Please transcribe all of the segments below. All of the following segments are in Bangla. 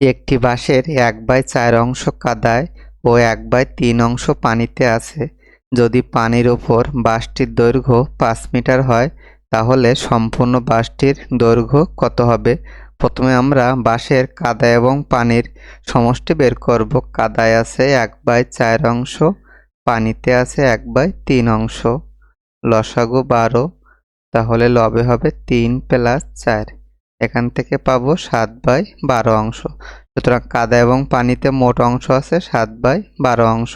একটি বাঁশের এক বাই চার অংশ কাদায় ও এক বাই তিন অংশ পানিতে আছে। যদি পানির ওপর বাঁশটির দৈর্ঘ্য পাঁচ মিটার হয়, তাহলে সম্পূর্ণ বাঁশটির দৈর্ঘ্য কত হবে? প্রথমে আমরা বাঁশের কাদা এবং পানির সমষ্টি বের করব। কাদায় আছে এক বাই চার অংশ, পানিতে আছে এক বাই তিন অংশ। লসাগু বারো, তাহলে লবে হবে তিন প্লাস চার। এখান থেকে পাবো সাত বাই বারো অংশ। সুতরাং কাদা এবং পানিতে মোট অংশ আছে সাত বাই বারো অংশ।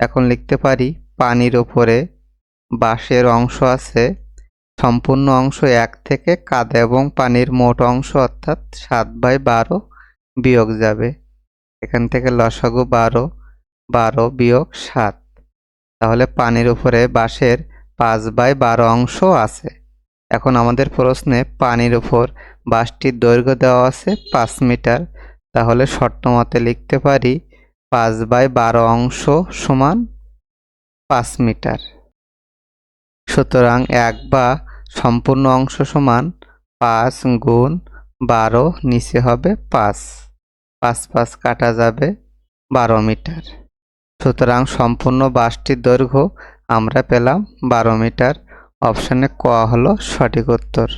এখন লিখতে পারি পানির ওপরে বাঁশের অংশ আছে। সম্পূর্ণ অংশ এক থেকে কাদা এবং পানির মোট অংশ অর্থাৎ সাত বাই বারো বিয়োগ যাবে। এখান থেকে লসাগু বারো বারো বিয়োগ সাত। তাহলে পানির উপরে বাঁশের পাঁচ বাই বারো অংশ আছে। এখন আমাদের প্রশ্নে পানির উপর বাসটির দৈর্ঘ্য দেওয়া আছে পাঁচ মিটার। তাহলে শর্ত মতে লিখতে পারি পাঁচ বাই বারো অংশ সমান পাঁচ মিটার। সুতরাং এক বা সম্পূর্ণ অংশ সমান পাঁচ গুণ বারো নিচে হবে পাঁচ। পাঁচ পাঁচ কাটা যাবে বারো মিটার। সুতরাং সম্পূর্ণ বাসটির দৈর্ঘ্য আমরা পেলাম বারো মিটার। অপশানে ক হলো সঠিক উত্তর।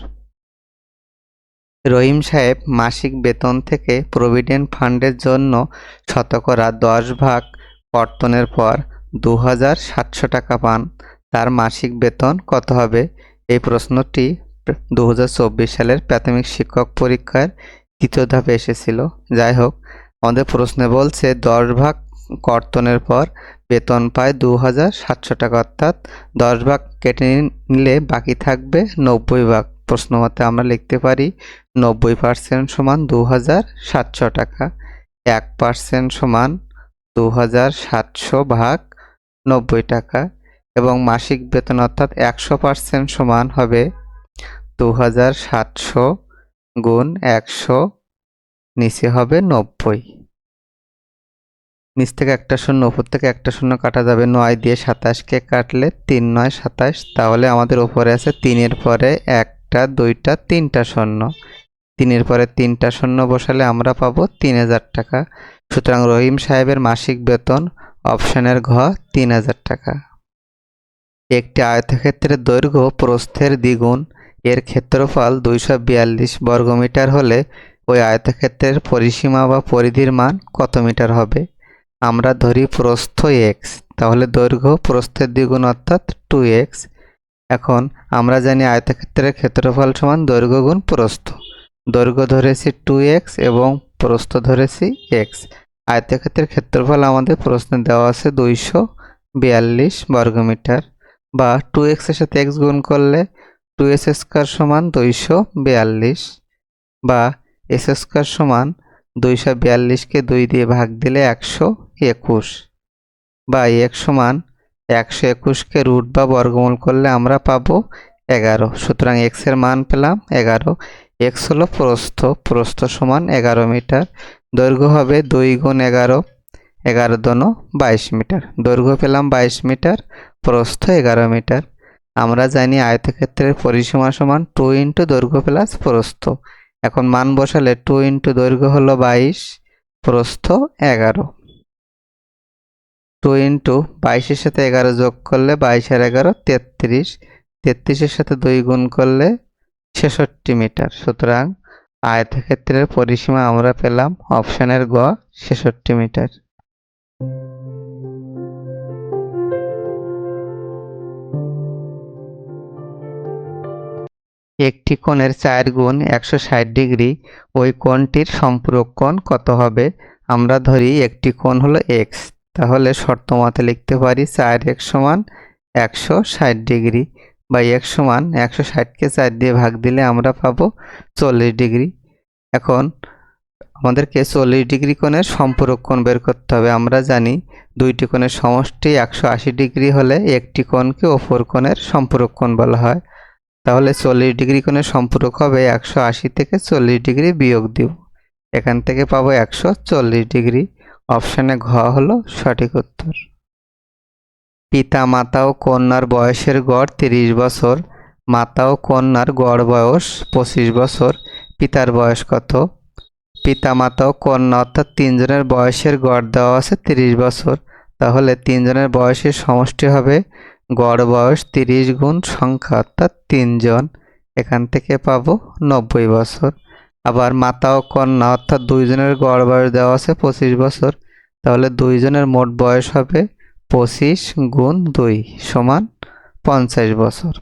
রহিম সাহেব মাসিক বেতন থেকে প্রভিডেন্ট ফান্ডের জন্য শতকরা দশ ভাগ কর্তনের পর দু হাজার সাতশো টাকা পান। তার মাসিক বেতন কত হবে? এই প্রশ্নটি দু হাজার চব্বিশ সালের প্রাথমিক শিক্ষক পরীক্ষার তৃতীয় ধাপে এসেছিল। যাই হোক, আমাদের প্রশ্নে বলছে দশ ভাগ কর্তনের পর বেতন পায় দু হাজার সাতশো টাকা, অর্থাৎ দশ ভাগ কেটে নিলে বাকি থাকবে নব্বই ভাগ। প্রশ্ন মতে আমরা লিখতে পারি নব্বই পার্সেন্ট সমান দু হাজার সাতশো টাকা, এক পার্সেন্ট সমান দু হাজার সাতশো ভাগ নব্বই টাকা, এবং মাসিক বেতন অর্থাৎ একশো পার্সেন্ট সমান হবে দু হাজার সাতশো গুণ একশো, নিচে হবে নব্বই। নিচ থেকে একটা শূন্য, উপর থেকে একটা শূন্য কাটা যাবে নয় দিয়ে সাতাশকে কাটলে তিন নয় সাতাশ। তাহলে আমাদের উপরে আছে তিনের পরে একটা, দুইটা, তিনটা শূন্য। তিনের পরে তিনটা শূন্য বসালে আমরা পাবো তিন হাজার টাকা। সুতরাং রহিম সাহেবের মাসিক বেতন অপশনের ঘ তিন হাজার টাকা। একটি আয়তক্ষেত্রের দৈর্ঘ্য প্রস্থের দ্বিগুণ। এর ক্ষেত্রফল দুইশো বিয়াল্লিশ বর্গমিটার হলে ওই আয়তক্ষেত্রের পরিসীমা বা পরিধির মান কত মিটার হবে? আমরা ধরি প্রস্থ এক্স তাহলে দৈর্ঘ্য প্রস্থের দ্বিগুণ অর্থাৎ টু এক্স এখন আমরা জানি আয়তক্ষেত্রের ক্ষেত্রফল সমান দৈর্ঘ্য গুণ প্রস্থ। দৈর্ঘ্য ধরেছি টু এক্স এবং প্রস্থ ধরেছি এক্স আয়তক্ষেত্রের ক্ষেত্রফল আমাদের প্রশ্নে দেওয়া আছে দুইশো বিয়াল্লিশ বর্গমিটার বা টু এক্সের সাথে এক্স গুণ করলে টু এস স্কোয়ার সমান দুইশো বিয়াল্লিশ। বা এস স্কোয়ার সমান দুইশো বিয়াল্লিশকে দুই দিয়ে ভাগ দিলে একশো। একুশ। বা এক সমান একশো একুশকে রুট বা বর্গমূল করলে আমরা পাবো এগারো। সুতরাং এক্সের মান পেলাম এগারো। এক্স হলো প্রস্থ প্রস্থ সমান এগারো মিটার। দৈর্ঘ্য হবে দুই গুণ এগারো এগারো দন বাইশ মিটার। দৈর্ঘ্য পেলাম বাইশ মিটার, প্রস্থ এগারো মিটার। আমরা জানি আয়তক্ষেত্রের পরিসীমা সমান টু ইন্টু দৈর্ঘ্য প্লাস প্রস্থ। এখন মান বসালে টু ইন্টু দৈর্ঘ্য হলো বাইশ, প্রস্থ এগারো। টু ইন্টু বাইশের সাথে এগারো যোগ করলে বাইশ আর এগারো, তেত্রিশ। তেত্রিশের সাথে দুই গুণ করলে ছেষট্টি মিটার। সুতরাং আয়তক্ষেত্রের পরিসীমা আমরা পেলাম অপশানের গ, ছেষট্টি মিটার। একটি কোণের চার গুণ একশো ষাট ডিগ্রি, ওই কোণটির সম্পূরক কোণ কত হবে? আমরা ধরি একটি কোণ হলো এক্স। তাহলে শর্ত মতে লিখতে পারি চার এক সমান একশো ষাট ডিগ্রি বা এক সমান একশো ষাটকে চার দিয়ে ভাগ দিলে আমরা পাবো চল্লিশ ডিগ্রি। এখন আমাদেরকে চল্লিশ ডিগ্রি কোণের সম্পূরক কোণ বের করতে হবে। আমরা জানি দুইটি কোণের সমষ্টি একশো আশি ডিগ্রি হলে একটি কোণকে অপর কোণের সম্পূরক কোণ বলা হয়। তাহলে চল্লিশ ডিগ্রি কোণের সম্পূরক হবে একশো আশি থেকে চল্লিশ ডিগ্রি বিয়োগ দিব। এখান থেকে পাবো একশো চল্লিশ ডিগ্রি। অপশানে ঘ হলো সঠিক উত্তর। পিতা মাতা ও কন্যার বয়সের গড় তিরিশ বছর, মাতা ও কন্যার গড় বয়স পঁচিশ বছর, পিতার বয়স কত? পিতা মাতা ও কন্যা অর্থাৎ তিনজনের বয়সের গড় দেওয়া আছে তিরিশ বছর। তাহলে তিনজনের বয়সের সমষ্টি হবে গড় বয়স তিরিশ গুণ সংখ্যা অর্থাৎ তিনজন। এখান থেকে পাবো নব্বই বছর। আবার মাতা ও কন্যা, অর্থাৎ দুইজনের গড় বয়স দেওয়া আছে পঁচিশ বছর। তাহলে দুইজনের মোট বয়স হবে পঁচিশ গুণ দুই সমান পঞ্চাশ বছর।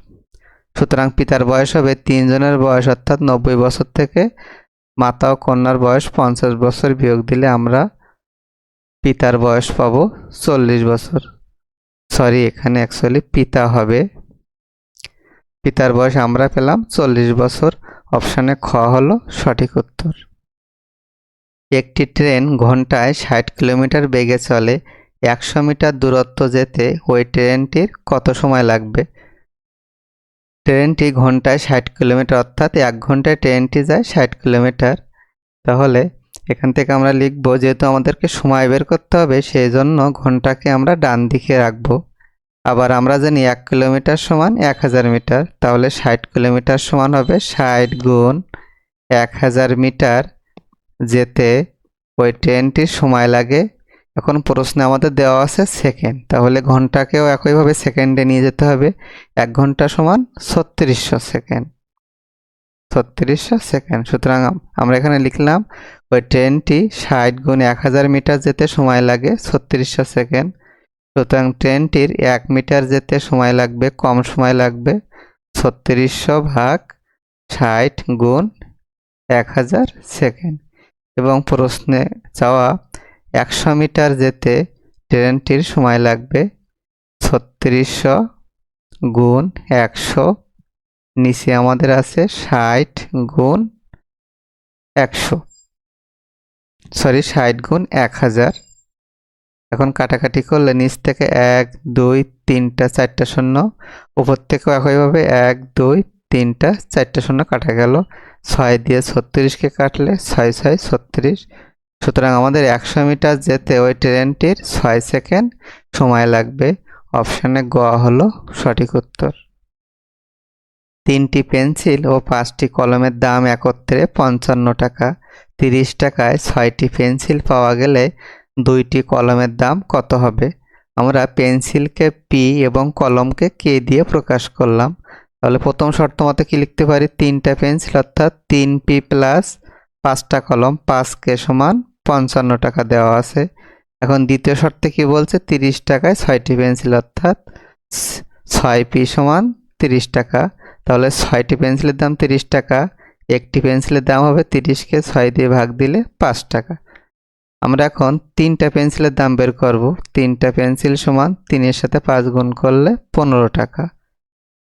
সুতরাং পিতার বয়স হবে তিনজনের বয়স, অর্থাৎ নব্বই বছর থেকে মাতা ও কন্যার বয়স পঞ্চাশ বছর বিয়োগ দিলে আমরা পিতার বয়স পাব চল্লিশ বছর। সরি, এখানে অ্যাকচুয়ালি পিতা হবে। পিতার বয়স আমরা পেলাম চল্লিশ বছর। অপশানে খ হলো সঠিক উত্তর। একটি ট্রেন ঘন্টায় ষাট কিলোমিটার বেগে চলে, একশো মিটার দূরত্ব যেতে ওই ট্রেনটির কত সময় লাগবে? ট্রেনটি ঘন্টায় ষাট কিলোমিটার, অর্থাৎ এক ঘন্টায় ট্রেনটি যায় ষাট কিলোমিটার। তাহলে এখান থেকে আমরা লিখব, যেহেতু আমাদেরকে সময় বের করতে হবে, সেই জন্য ঘন্টাকে আমরা ডান দিকে রাখব। আবার আমরা জানি এক কিলোমিটার সমান এক হাজার মিটার, তাহলে ষাট কিলোমিটার সমান হবে ষাট গুণ এক হাজার মিটার যেতে ওই ট্রেনটির সময় লাগে। এখন প্রশ্নে আমাদের দেওয়া আছে সেকেন্ড, তাহলে ঘন্টাকেও একইভাবে সেকেন্ডে নিয়ে যেতে হবে। এক ঘণ্টা সমান ছত্রিশশো সেকেন্ড ছত্রিশশো সেকেন্ড। সুতরাং আমরা এখানে লিখলাম, ওই ট্রেনটি ষাট গুণ এক হাজার মিটার যেতে সময় লাগে, ছত্রিশশো সেকেন্ড। সুতরাং ট্রেনটির এক মিটার যেতে সময় লাগবে, কম সময় লাগবে। ছত্রিশশো ভাগ ষাট গুণ এক হাজার সেকেন্ড। এবং প্রশ্নে চাওয়া, একশো মিটার যেতে ট্রেনটির সময় লাগবে ছত্রিশশো গুণ একশো। নিচে আমাদের আছে ষাট গুণ একশো। সরি, ষাট গুণ এক হাজার। এখন কাটাকাটি করলে নিচ থেকে এক, দুই, তিনটা, চারটা শূন্য। উপর থেকেও একইভাবে এক, দুই, তিনটা, চারটা শূন্য কাটা গেল। ছয় দিয়ে ছত্রিশকে কাটলে ছয় ছয়, ছত্রিশ। সুতরাং আমাদের একশো মিটার যেতে ওই ট্রেনটির ছয় সেকেন্ড সময় লাগবে। অপশানে গোয়া হলো সঠিক উত্তর। তিনটি পেন্সিল ও পাঁচটি কলমের দাম একত্রে পঞ্চান্ন টাকা। তিরিশ টাকায় ছয়টি পেন্সিল পাওয়া গেলে দুইটি কলমের দাম কত হবে? আমরা পেন্সিলকে পি এবং কলমকে কে দিয়ে প্রকাশ করলাম। তাহলে প্রথম শর্ত মতে কি লিখতে পারি? তিনটা পেন্সিল অর্থাৎ তিন পি প্লাস পাঁচটা কলম, পাঁচ কে সমান পঞ্চান্ন টাকা দেওয়া আছে। এখন দ্বিতীয় শর্তে কি বলছে? তিরিশ টাকায় ছয়টি পেন্সিল অর্থাৎ ছয় পি সমান তিরিশ টাকা। তাহলে ছয়টি পেন্সিলের দাম তিরিশ টাকা, একটি পেন্সিলের দাম হবে তিরিশকে ছয় দিয়ে ভাগ দিলে পাঁচ টাকা। আমরা এখন তিনটা পেন্সিলের দাম বের করব। তিনটা পেন্সিল সমান তিনের সাথে পাঁচ গুণ করলে পনেরো টাকা।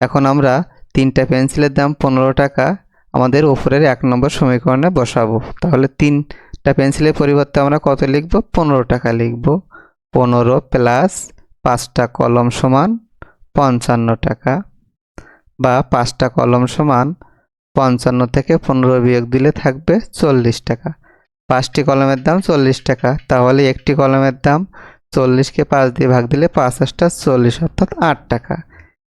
এখন আমরা তিনটা পেন্সিলের দাম পনেরো টাকা আমাদের উপরের এক নম্বর সমীকরণে বসাবো। তাহলে তিনটা পেন্সিলের পরিবর্তে আমরা কত লিখব? পনেরো টাকা লিখব। পনেরো প্লাস পাঁচটা কলম সমান পঞ্চান্ন টাকা বা পাঁচটা কলম সমান পঞ্চান্ন থেকে পনেরো বিয়োগ দিলে থাকবে চল্লিশ টাকা। পাঁচটি কলমের দাম চল্লিশ টাকা। তাহলে একটি কলমের দাম চল্লিশকে পাঁচ দিয়ে ভাগ দিলে পাঁচ আটটা চল্লিশ অর্থাৎ আট টাকা।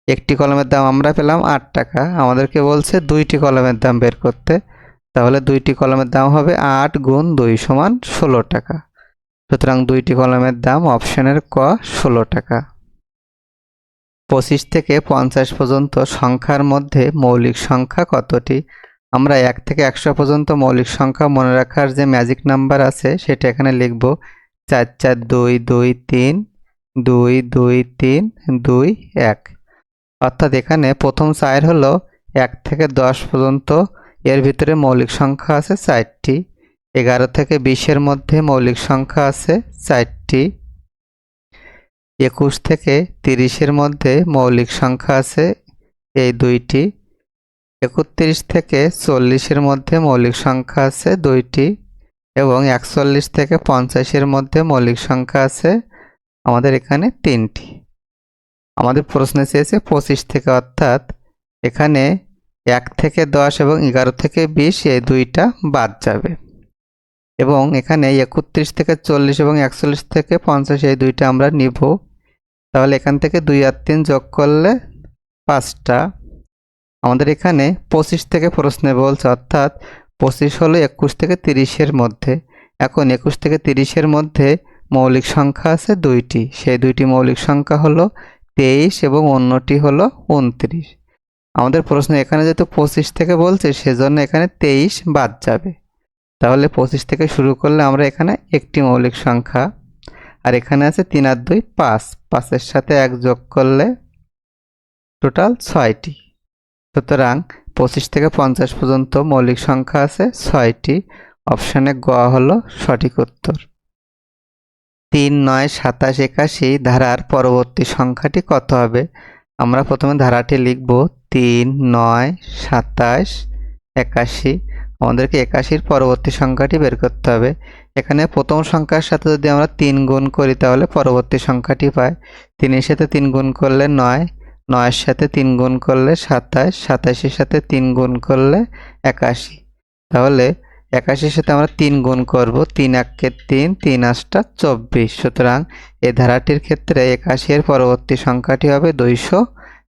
একটি কলমের দাম আমরা পেলাম আট টাকা। আমাদেরকে বলছে দুইটি কলমের দাম বের করতে। তাহলে দুইটি কলমের দাম হবে আট গুণ দুই সমান ষোলো টাকা। সুতরাং দুইটি কলমের দাম অপশনের ক, ষোলো টাকা। পঁচিশ থেকে পঞ্চাশ পর্যন্ত সংখ্যার মধ্যে মৌলিক সংখ্যা কতটি? আমরা এক থেকে একশো পর্যন্ত মৌলিক সংখ্যা মনে রাখার যে ম্যাজিক নাম্বার আছে, সেটা এখানে লিখব। চার চার, দুই দুই, তিন, দুই দুই, তিন, দুই, এক। অর্থাৎ এখানে প্রথম চার হলো এক থেকে দশ পর্যন্ত। এর ভিতরে মৌলিক সংখ্যা আছে চারটি। এগারো থেকে বিশের মধ্যে মৌলিক সংখ্যা আছে চারটি। একুশ থেকে তিরিশের মধ্যে মৌলিক সংখ্যা আছে এই দুইটি। একত্রিশ থেকে চল্লিশের মধ্যে মৌলিক সংখ্যা আছে দুইটি এবং একচল্লিশ থেকে পঞ্চাশের মধ্যে মৌলিক সংখ্যা আছে আমাদের এখানে তিনটি। আমাদের প্রশ্নে চেয়েছে পঁচিশ থেকে অর্থাৎ এখানে এক থেকে দশ এবং এগারো থেকে বিশ এই দুইটা বাদ যাবে। এবং এখানে একত্রিশ থেকে চল্লিশ এবং একচল্লিশ থেকে পঞ্চাশ এই দুইটা আমরা নিব। তাহলে এখান থেকে দুই আর তিন যোগ করলে পাঁচটা আমাদের এখানে পঁচিশ থেকে প্রশ্নে বলছে, অর্থাৎ পঁচিশ হলো একুশ থেকে তিরিশের মধ্যে। এখন একুশ থেকে তিরিশের মধ্যে মৌলিক সংখ্যা আছে দুইটি। সেই দুইটি মৌলিক সংখ্যা হলো তেইশ এবং অন্যটি হলো উনত্রিশ। আমাদের প্রশ্ন এখানে যেহেতু পঁচিশ থেকে বলছে, সেজন্য এখানে তেইশ বাদ যাবে। তাহলে পঁচিশ থেকে শুরু করলে আমরা এখানে একটি মৌলিক সংখ্যা, আর এখানে আছে তিন আর দুই পাঁচ। পাঁচের সাথে এক যোগ করলে টোটাল ছয়টি। সুতরাং পঁচিশ থেকে পঞ্চাশ পর্যন্ত মৌলিক সংখ্যা আছে। ছয়টি অপশানে গ হলো সঠিক উত্তর। তিন, নয়, সাতাশ, একাশি ধারার পরবর্তী সংখ্যাটি কত হবে? আমরা প্রথমে ধারাটি লিখব। তিন, নয়, সাতাশ, একাশি। আমাদেরকে একাশির পরবর্তী সংখ্যাটি বের করতে হবে। এখানে প্রথম সংখ্যার সাথে যদি আমরা তিন গুণ করি, তাহলে পরবর্তী সংখ্যাটি পাই। তিনের সাথে তিন গুণ করলে নয় নয়ের সাথে তিন গুণ করলে সাতাশ, সাতাশের সাথে তিন গুণ করলে একাশি। তাহলে একাশির সাথে আমরা তিন গুণ করব, তিন একে তিন তিন আটটা চব্বিশ। সুতরাং এ ধারাটির ক্ষেত্রে একাশির পরবর্তী সংখ্যাটি হবে দুইশো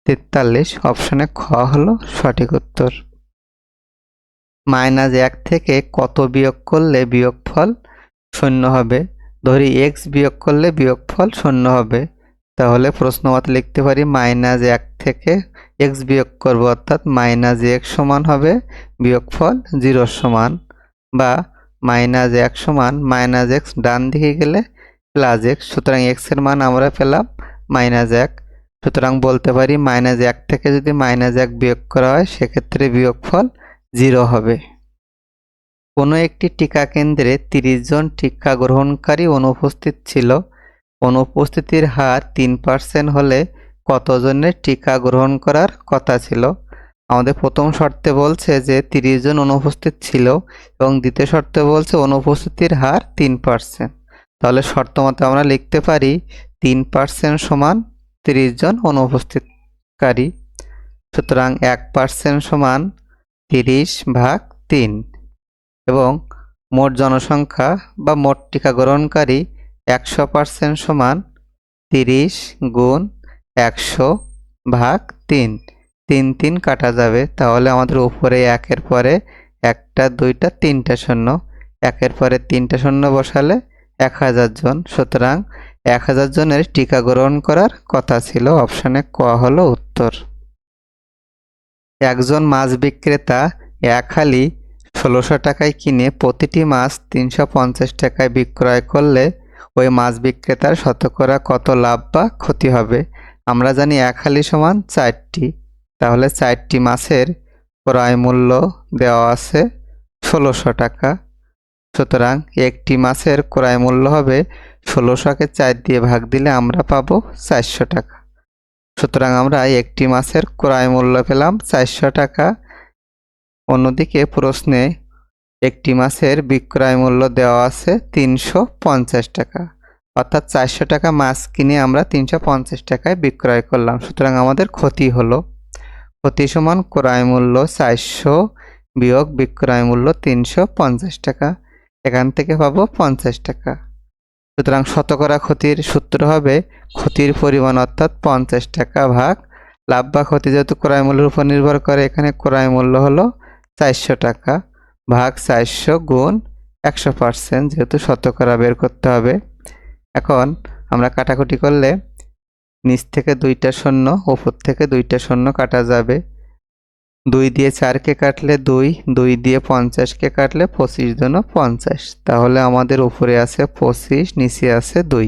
তেতাল্লিশ। অপশানে খ হলো সঠিক উত্তর। মাইনাস এক থেকে কত বিয়োগ করলে বিয়োগফল শূন্য হবে? ধরি এক্স বিয়োগ করলে বিয়োগফল শূন্য হবে। তাহলে প্রশ্নমত লিখতে পারি, মাইনাস এক থেকে এক্স বিয়োগ করব অর্থাৎ মাইনাস এক সমান হবে বিয়োগফল জিরোর সমান বা মাইনাস এক সমান মাইনাস এক্স ডান দিকে গেলে প্লাস এক্স, সুতরাং এক্সের মান আমরা পেলাম মাইনাস এক। সুতরাং বলতে পারি মাইনাস এক থেকে যদি মাইনাস এক বিয়োগ করা হয়, সেক্ষেত্রে বিয়োগফল জিরো হবে। কোনো একটি টিকা কেন্দ্রে তিরিশ জন টিকা গ্রহণকারী অনুপস্থিত ছিল। অনুপস্থিতির হার তিন পার্সেন্ট হলে কতজনের টিকা গ্রহণ করার কথা ছিল? আমাদের প্রথম শর্তে বলছে যে তিরিশ জন অনুপস্থিত ছিল এবং দ্বিতীয় শর্তে বলছে অনুপস্থিতির হার তিন পার্সেন্ট। তাহলে শর্ত মতে আমরা লিখতে পারি তিন পার্সেন্ট সমান তিরিশ জন অনুপস্থিতকারী। সুতরাং এক পার্সেন্ট সমান তিরিশ ভাগ তিন এবং মোট জনসংখ্যা বা মোট টিকা গ্রহণকারী একশো পার্সেন্ট সমান তিরিশ গুণ একশো ভাগ তিন। তিন তিন কাটা যাবে। তাহলে আমাদের উপরে একের পরে একটা, দুইটা, তিনটা শূন্য। একের পরে তিনটা শূন্য বসালে এক হাজার জন। সুতরাং এক হাজার জনের টিকা গ্রহণ করার কথা ছিল অপশানে ক হলো উত্তর। একজন মাছ বিক্রেতা এক হালি ষোলোশো টাকায় কিনে প্রতিটি মাছ তিনশো পঞ্চাশ টাকায় বিক্রয় করলে ওই মাছ বিক্রেতার শতকরা কত লাভ বা ক্ষতি হবে? আমরা জানি এক হালি সমান চারটি। তাহলে চারটি মাছের ক্রয় মূল্য দেওয়া আছে ষোলোশো টাকা। সুতরাং একটি মাছের ক্রয় মূল্য হবে ষোলোশোকে চার দিয়ে ভাগ দিলে আমরা পাবো চারশো টাকা। সুতরাং আমরা একটি মাছের ক্রয় মূল্য পেলাম চারশো টাকা। অন্যদিকে প্রশ্নে একটি মাছের বিক্রয় মূল্য দেওয়া আছে তিনশো পঞ্চাশ টাকা। অর্থাৎ চারশো টাকা মাছ কিনে আমরা তিনশো পঞ্চাশ টাকায় বিক্রয় করলাম। সুতরাং আমাদের ক্ষতি হলো। ক্ষতি সমান ক্রয় মূল্য চারশো বিয়োগ বিক্রয় মূল্য তিনশো পঞ্চাশ টাকা। এখান থেকে পাবো পঞ্চাশ টাকা। সুতরাং শতকরা ক্ষতির সূত্র হবে ক্ষতির পরিমাণ অর্থাৎ পঞ্চাশ টাকা ভাগ লাভ বা ক্ষতি যেহেতু ক্রয় মূল্যের উপর নির্ভর করে, এখানে ক্রয় মূল্য হলো চারশো টাকা। ভাগ চারশো গুণ একশো পার্সেন্ট, যেহেতু শতকরা বের করতে হবে। এখন আমরা কাটাকুটি করলে নিচ থেকে দুইটা শূন্য, উপর থেকে দুইটা শূন্য কাটা যাবে। দুই দিয়ে চারকে কাটলে দুই দুই দিয়ে পঞ্চাশকে কাটলে পঁচিশ জন পঞ্চাশ। তাহলে আমাদের উপরে আছে পঁচিশ, নিচে আছে দুই।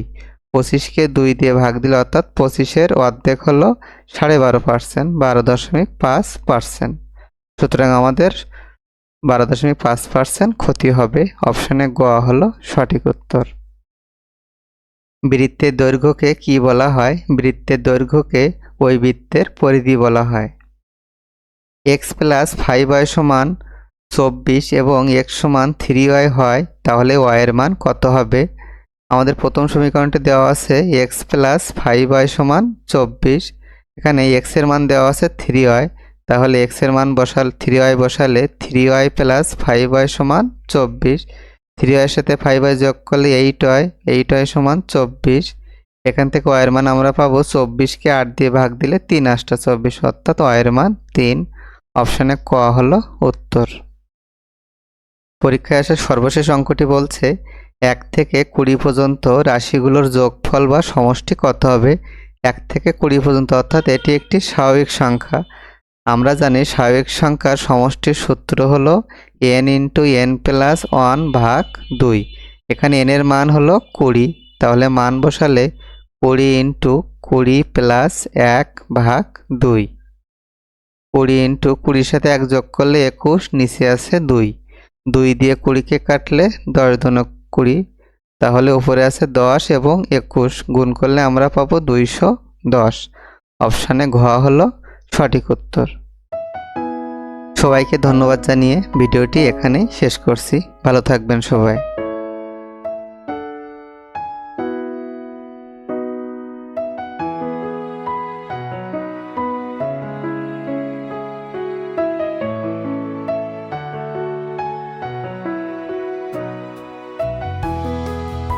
পঁচিশকে দুই দিয়ে ভাগ দিলে অর্থাৎ পঁচিশের অর্ধেক হলো সাড়ে বারো পার্সেন্ট, বারো দশমিক পাঁচ পার্সেন্ট। সুতরাং আমাদের বারো দশমিক পাঁচ পার্সেন্ট ক্ষতি হবে। অপশানে গ হলো সঠিক উত্তর। বৃত্তের দৈর্ঘ্যকে কি বলা হয়? বৃত্তের দৈর্ঘ্যকে ওই বৃত্তের পরিধি বলা হয়। এক্স প্লাস ফাইভ ওয়াই সমান চব্বিশ এবং এক্স সমান থ্রি ওয়াই হয়, তাহলে ওয়াইয়ের মান কত হবে? আমাদের প্রথম সমীকরণটি দেওয়া আছে এক্স প্লাস ফাইভ ওয়াই সমান চব্বিশ। এখানে এক্সের মান দেওয়া আছে থ্রি ওয়াই তাহলে এক্সের মান বসাল থ্রি ওয়াই বসালে three Y plus five Y সমান চব্বিশ। থ্রি ওয়াইয়ের সাথে ফাইভ ওয়াই যোগ করলে এইট ওয়াই এইট ওয়াই সমান চব্বিশ। এখান থেকে ওয়াইয়ের মান আমরা পাবো চব্বিশকে আট দিয়ে ভাগ দিলে তিন আটটা চব্বিশ, অর্থাৎ ওয়াইয়ের মান তিন। অপশানে ক হলো উত্তর। পরীক্ষায় আসা সর্বশেষ অঙ্কটি বলছে, এক থেকে কুড়ি পর্যন্ত রাশিগুলোর যোগফল বা সমষ্টি কত হবে? এক থেকে কুড়ি পর্যন্ত, অর্থাৎ এটি একটি স্বাভাবিক সংখ্যা। আমরা জানি স্বাভাবিক সংখ্যার সমষ্টির সূত্র হলো N into N plus one ভাগ দুই। এখানে এন এর মান হলো কুড়ি। তাহলে মান বসালে কুড়ি ইন্টু কুড়ি প্লাস এক ভাগ দুই। কুড়ি ইন্টু কুড়ির সাথে এক যোগ করলে একুশ, নিচে আছে দুই। দুই দিয়ে কুড়িকে কাটলে দশ ধন কুড়ি। তাহলে উপরে আছে দশ এবং একুশ। গুণ করলে আমরা পাবো দুইশো দশ। অপশানে ঘ হলো সঠিক উত্তর। সবাইকে ধন্যবাদ জানিয়ে ভিডিওটি এখানেই শেষ করছি। ভালো থাকবেন সবাই।